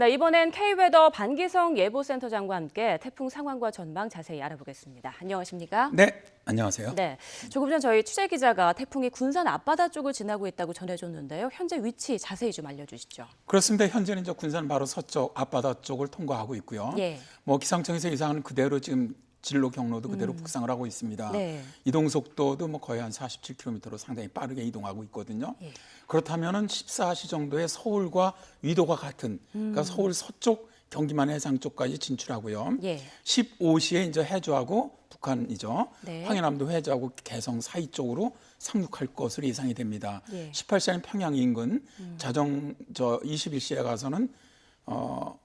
네, 이번엔 K웨더 반기성 예보센터장과 함께 태풍 상황과 전망 자세히 알아보겠습니다. 안녕하십니까? 네, 안녕하세요. 네, 조금 전 저희 취재 기자가 태풍이 군산 앞바다 쪽을 지나고 있다고 전해줬는데요. 현재 위치 자세히 좀 알려주시죠. 그렇습니다. 현재는 이제 군산 바로 서쪽 앞바다 쪽을 통과하고 있고요. 예. 뭐 기상청에서 예상하는 그대로 지금 진로 경로도 그대로 북상을 하고 있습니다. 음. 네. 이동 속도도 뭐 거의 한 47km로 상당히 빠르게 이동하고 있거든요. 예. 그렇다면은 14시 정도에 서울과 위도가 같은 음. 그러니까 서울 서쪽 경기만 해상 쪽까지 진출하고요. 예. 15시에 이제 해저하고 북한이죠. 네. 황해남도 해저하고 개성 사이 쪽으로 상륙할 것으로 예상이 됩니다. 예. 음. 18시에는 평양 인근 자정 저 21시에 가서는 어,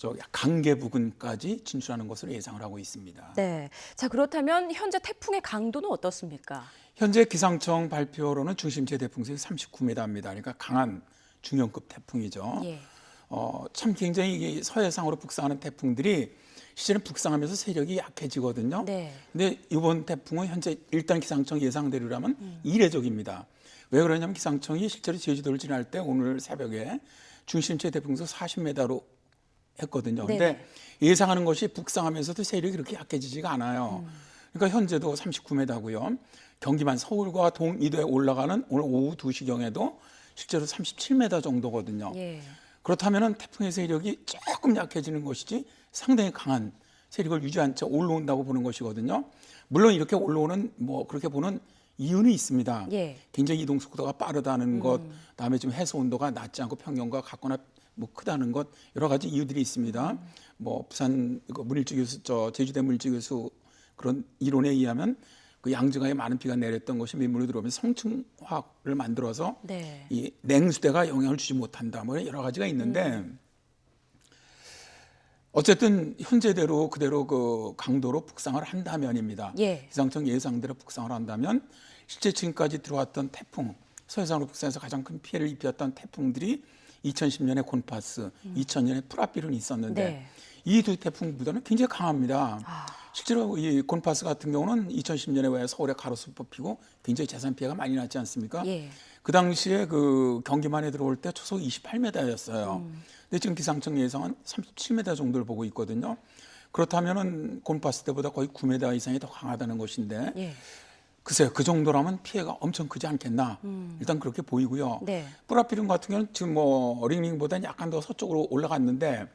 저 강계 부근까지 진출하는 것으로 예상을 하고 있습니다. 네. 자, 그렇다면 현재 태풍의 강도는 어떻습니까? 현재 기상청 발표로는 중심 최대 풍속이 39m입니다. 그러니까 강한 중형급 태풍이죠. 예. 어, 참 굉장히 이 서해상으로 북상하는 태풍들이 실제는 북상하면서 세력이 약해지거든요. 네. 근데 이번 태풍은 현재 일단 기상청 예상대로라면 이례적입니다. 왜 그러냐면 기상청이 실제로 제주도를 지날 때 오늘 새벽에 중심 최대 풍속 40m로 했거든요. 근데 예상하는 것이 북상하면서도 세력이 그렇게 약해지지가 않아요. 그러니까 현재도 39m고요. 경기만 서울과 동이도에 올라가는 오늘 오후 2시경에도 실제로 37m 정도거든요. 예. 그렇다면은 태풍의 세력이 조금 약해지는 것이지 상당히 강한 세력을 유지한 채 올라온다고 보는 것이거든요. 물론 이렇게 올라오는 뭐 그렇게 보는 이유는 있습니다. 예. 굉장히 이동 속도가 빠르다는 음. 것, 그다음에 지금 해수 온도가 낮지 않고 평년과 같거나 뭐 크다는 것 여러 가지 이유들이 있습니다. 음. 뭐 부산 그 문일주 교수, 저 제주대 문일주 교수 그런 이론에 의하면 그 양지강에 많은 비가 내렸던 것이 민물로 들어오면 성층화를 만들어서 네. 이 냉수대가 영향을 주지 못한다. 뭐 여러 가지가 있는데 음. 어쨌든 현재대로 그대로 그 강도로 북상을 한다면입니다. 예. 기상청 예상대로 북상을 한다면 실제 지금까지 들어왔던 태풍 서해상으로 북상해서 가장 큰 피해를 입혔던 태풍들이 2010년에 곤파스, 2000년에 프라필은 있었는데 음. 네. 이두 태풍보다는 굉장히 강합니다. 아. 실제로 이 곤파스 같은 경우는 2010년에 왜 서울에 가로수 뽑히고 굉장히 재산 피해가 많이 났지 않습니까? 예. 그 당시에 그 경기만에 들어올 때 초속 28m였어요. 음. 근데 지금 기상청 예상은 37m 정도를 보고 있거든요. 그렇다면은 곤파스 때보다 거의 9m 이상이 더 강하다는 것인데 예. 글쎄요 그 정도라면 피해가 엄청 크지 않겠나 일단 그렇게 보이고요. 음. 네. 뿌라피lum 같은 경우는 지금 뭐 링링보다는 약간 더 서쪽으로 올라갔는데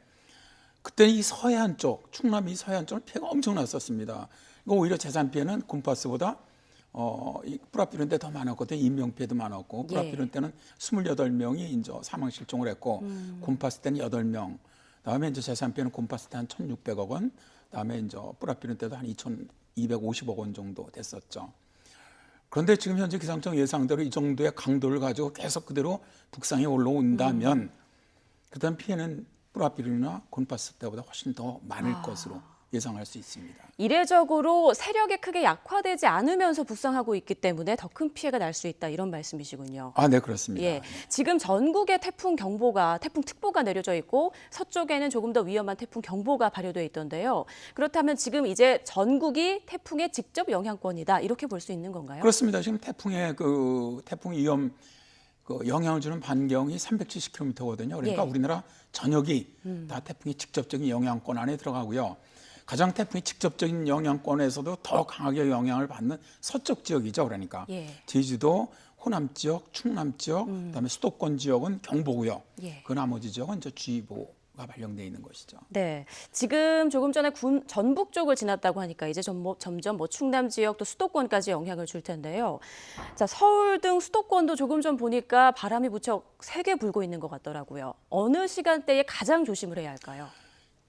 그때 이 서해안 쪽 충남 이 서해안 쪽은 피해가 엄청났었습니다. 이거 오히려 재산 피해는 곰파스보다 어, 이 뿌라피lum 때더 많았거든요. 인명 피해도 많았고 예. 뿌라피lum 때는 28명이 이제 사망 실종을 했고 곰파스 때는 8명. 다음에 이제 재산 피해는 곰파스 때 한 1,600억 원. 다음에 이제 뿌라피lum 때도 한 2,250억 원 정도 됐었죠. 그런데 지금 현재 기상청 예상대로 이 정도의 강도를 가지고 계속 그대로 북상에 올라온다면 그다음 피해는 뿌라피lum이나 곤파스 때보다 훨씬 더 많을 것으로 예상할 수 있습니다. 이례적으로 세력이 크게 약화되지 않으면서 북상하고 있기 때문에 더 큰 피해가 날 수 있다 이런 말씀이시군요. 아, 네 그렇습니다. 예, 지금 전국에 태풍 경보가 태풍 특보가 내려져 있고 서쪽에는 조금 더 위험한 태풍 경보가 발효돼 있던데요. 그렇다면 지금 이제 전국이 태풍의 직접 영향권이다 이렇게 볼 수 있는 건가요? 그렇습니다. 지금 태풍의 그 태풍 위험 그 영향을 주는 반경이 370km거든요. 그러니까 예. 우리나라 전역이 다 태풍의 직접적인 영향권 안에 들어가고요. 가장 태풍의 직접적인 영향권에서도 더 강하게 영향을 받는 서쪽 지역이죠. 그러니까 예. 제주도, 호남 지역, 충남 지역, 그다음에 수도권 지역은 경보고요. 예. 그 나머지 지역은 저 주의보 가 발령돼 있는 것이죠. 네, 지금 조금 전에 군, 전북 쪽을 지났다고 하니까 이제 점, 뭐, 점점 뭐 충남 지역 또 수도권까지 영향을 줄 텐데요. 자, 서울 등 수도권도 조금 전 보니까 바람이 무척 세게 불고 있는 것 같더라고요. 어느 시간대에 가장 조심을 해야 할까요?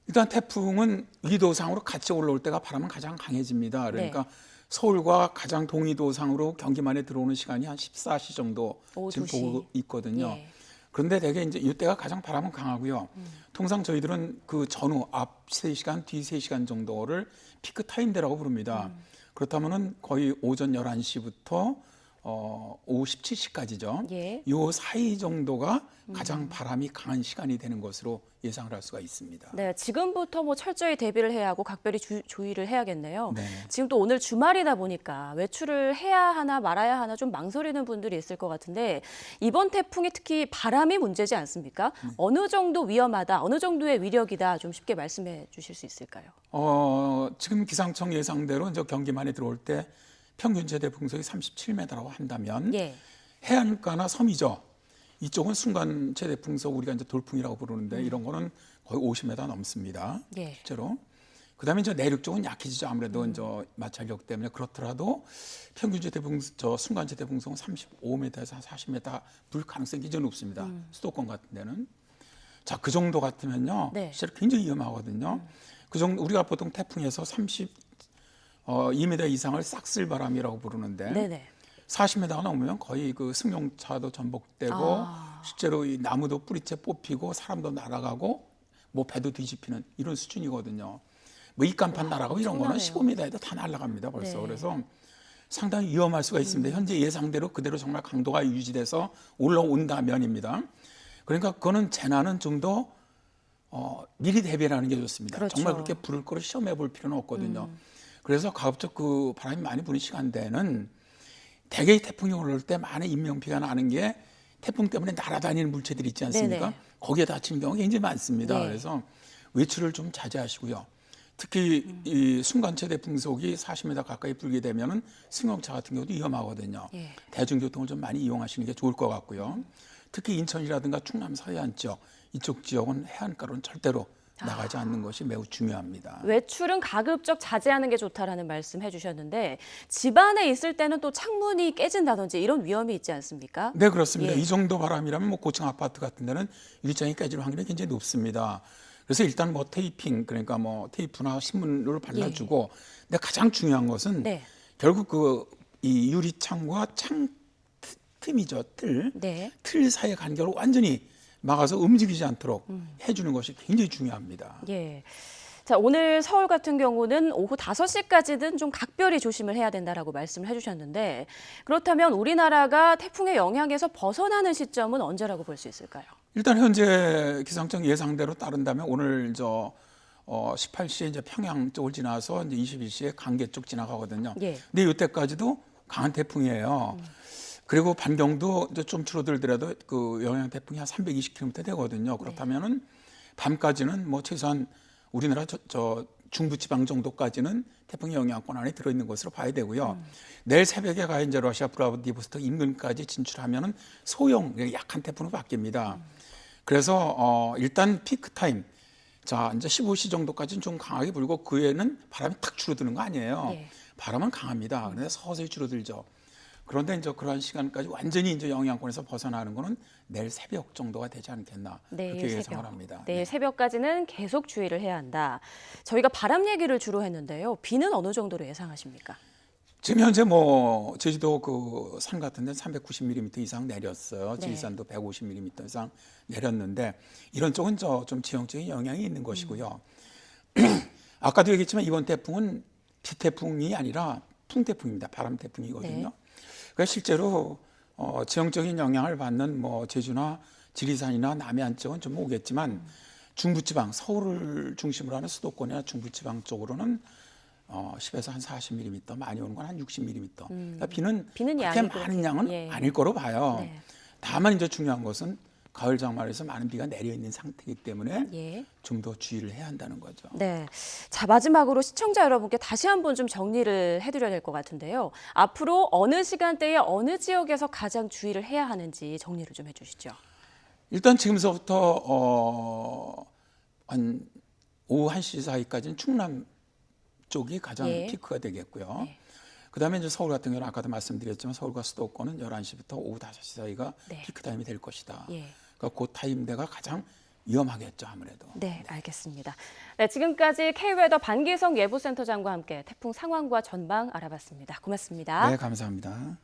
일단 태풍은 위도상으로 같이 올라올 때가 바람은 가장 강해집니다. 그러니까 네. 서울과 가장 동위도상으로 경기만에 들어오는 시간이 한 14시 정도 지금 2시. 보고 있거든요. 예. 음. 그런데 대개 이제 이때가 가장 바람은 강하고요. 통상 저희들은 그 전후 앞 3시간, 뒤 3시간 정도를 피크 타임대라고 부릅니다. 음. 그렇다면은 거의 오전 11시부터 어, 오후 17시까지죠. 예. 요 사이 정도가 가장 바람이 강한 시간이 되는 것으로 예상을 할 수가 있습니다. 네, 지금부터 뭐 철저히 대비를 해야 하고 각별히 주, 주의를 해야겠네요. 네. 지금 또 오늘 주말이다 보니까 외출을 해야 하나 말아야 하나 좀 망설이는 분들이 있을 것 같은데 이번 태풍이 특히 바람이 문제지 않습니까? 네. 어느 정도 위험하다, 어느 정도의 위력이다 좀 쉽게 말씀해 주실 수 있을까요? 어, 지금 기상청 예상대로 이제 경기만에 들어올 때 평균 최대 풍속이 37m라고 한다면 예. 해안가나 섬이죠. 이쪽은 순간 최대 풍속 우리가 이제 돌풍이라고 부르는데 이런 거는 거의 50m 넘습니다. 예. 실제로. 그다음에 이제 내륙 쪽은 약해지죠. 아무래도 이제 마찰력 때문에 그렇더라도 평균 최대 풍, 저 순간 최대 풍속은 35m에서 한 40m 불 가능성이 굉장히 높습니다. 수도권 같은 데는. 자, 그 정도 같으면요. 네. 실제로 굉장히 위험하거든요. 그 정도 우리가 보통 태풍에서 30 어, 2m 이상을 싹쓸 바람이라고 부르는데 네네. 40m가 넘으면 거의 그 승용차도 전복되고 아. 실제로 이 나무도 뿌리채 뽑히고 사람도 날아가고 뭐 배도 뒤집히는 이런 수준이거든요. 뭐 입간판 날아가고 이런 거는 엄청나네요. 15m에도 다 날아갑니다 벌써. 네. 그래서 상당히 위험할 수가 있습니다. 현재 예상대로 그대로 정말 강도가 유지돼서 올라온다면입니다. 그러니까 그거는 재난은 좀더 어, 미리 대비하는 게 좋습니다. 그렇죠. 정말 그렇게 불을 거를 시험해 볼 필요는 없거든요. 그래서 가급적 그 바람이 많이 부는 시간대는 대개 태풍이 올라올 때 많은 인명피해가 나는 게 태풍 때문에 날아다니는 물체들이 있지 않습니까? 네네. 거기에 다치는 경우가 굉장히 많습니다. 네. 그래서 외출을 좀 자제하시고요. 특히 이 순간 최대 풍속이 40m 가까이 불게 되면은 승용차 같은 경우도 위험하거든요. 예. 대중교통을 좀 많이 이용하시는 게 좋을 것 같고요. 특히 인천이라든가 충남 서해안 지역 이쪽 지역은 해안가로는 절대로 나가지 않는 것이 매우 중요합니다. 외출은 가급적 자제하는 게 좋다라는 말씀 해주셨는데 집 안에 있을 때는 또 창문이 깨진다든지 이런 위험이 있지 않습니까? 네 그렇습니다. 예. 이 정도 바람이라면 뭐 고층 아파트 같은 데는 일장이 깨질 확률이 굉장히 높습니다. 그래서 일단 뭐 테이핑 그러니까 뭐 테이프나 신문을 발라주고 근데 가장 중요한 것은 네. 결국 그 이 유리창과 창 트- 틈이죠 틀. 네. 틀 사이의 간격을 완전히 막아서 움직이지 않도록 해주는 것이 굉장히 중요합니다. 예. 자, 오늘 서울 같은 경우는 오후 5시까지는 좀 각별히 조심을 해야 된다라고 말씀을 해주셨는데 그렇다면 우리나라가 태풍의 영향에서 벗어나는 시점은 언제라고 볼 수 있을까요? 일단 현재 기상청 예상대로 따른다면 오늘 저 어, 18시에 이제 평양 쪽을 지나서 이제 21시에 강계 쪽 지나가거든요. 예. 근데 이때까지도 강한 태풍이에요. 그리고 반경도 이제 좀 줄어들더라도 그 영향 태풍이 한 320km 되거든요. 그렇다면은 밤까지는 뭐 최소한 우리나라 저, 저 중부지방 정도까지는 태풍의 영향권 안에 들어있는 것으로 봐야 되고요. 내일 새벽에 가 이제 러시아 브라디보스토크 인근까지 진출하면은 소형 약한 태풍으로 바뀝니다. 그래서 어 일단 피크 타임 자 이제 15시 정도까지는 좀 강하게 불고 그 외에는 바람이 탁 줄어드는 거 아니에요. 예. 바람은 강합니다. 그런데 서서히 줄어들죠. 그런데 이제 그러한 시간까지 완전히 이제 영향권에서 벗어나는 거는 내일 새벽 정도가 되지 않겠나 그렇게 새벽. 예상을 합니다. 내일 네. 새벽까지는 계속 주의를 해야 한다. 저희가 바람 얘기를 주로 했는데요. 비는 어느 정도로 예상하십니까? 지금 현재 뭐 제주도 그 산 같은 데는 390mm 이상 내렸어요. 네. 지리산도 150mm 이상 내렸는데 이런 쪽은 저 좀 지형적인 영향이 있는 것이고요. 아까도 얘기했지만 이번 태풍은 비태풍이 아니라 풍태풍입니다. 바람 태풍이거든요. 네. 그러니까 실제로 어, 지형적인 영향을 받는 뭐 제주나 지리산이나 남해안 쪽은 좀 오겠지만 중부지방 서울을 중심으로 하는 수도권이나 중부지방 쪽으로는 어, 10에서 한 40mm 많이 오는 건 한 60mm. 그러니까 비는, 비는 그렇게 많은 양은 예. 아닐 거로 봐요. 네. 다만 이제 중요한 것은 가을 장마에서 많은 비가 내려 있는 상태이기 때문에 예. 좀더 주의를 해야 한다는 거죠. 네. 자, 마지막으로 시청자 여러분께 다시 한번 좀 정리를 해드려야 될 것 같은데요. 앞으로 어느 시간대에 어느 지역에서 가장 주의를 해야 하는지 정리를 좀 해주시죠. 일단 지금서부터 어, 한 오후 1시 사이까지는 충남 쪽이 가장 예. 피크가 되겠고요. 네. 그다음에 이제 서울 같은 경우는 아까도 말씀드렸지만 서울과 수도권은 11시부터 오후 5시 사이가 네. 피크 타임이 될 것이다. 예. 그러니까 그 타임대가 가장 위험하겠죠, 아무래도. 네, 알겠습니다. 네, 지금까지 K웨더 반기성 예보센터장과 함께 태풍 상황과 전망 알아봤습니다. 고맙습니다. 네, 감사합니다.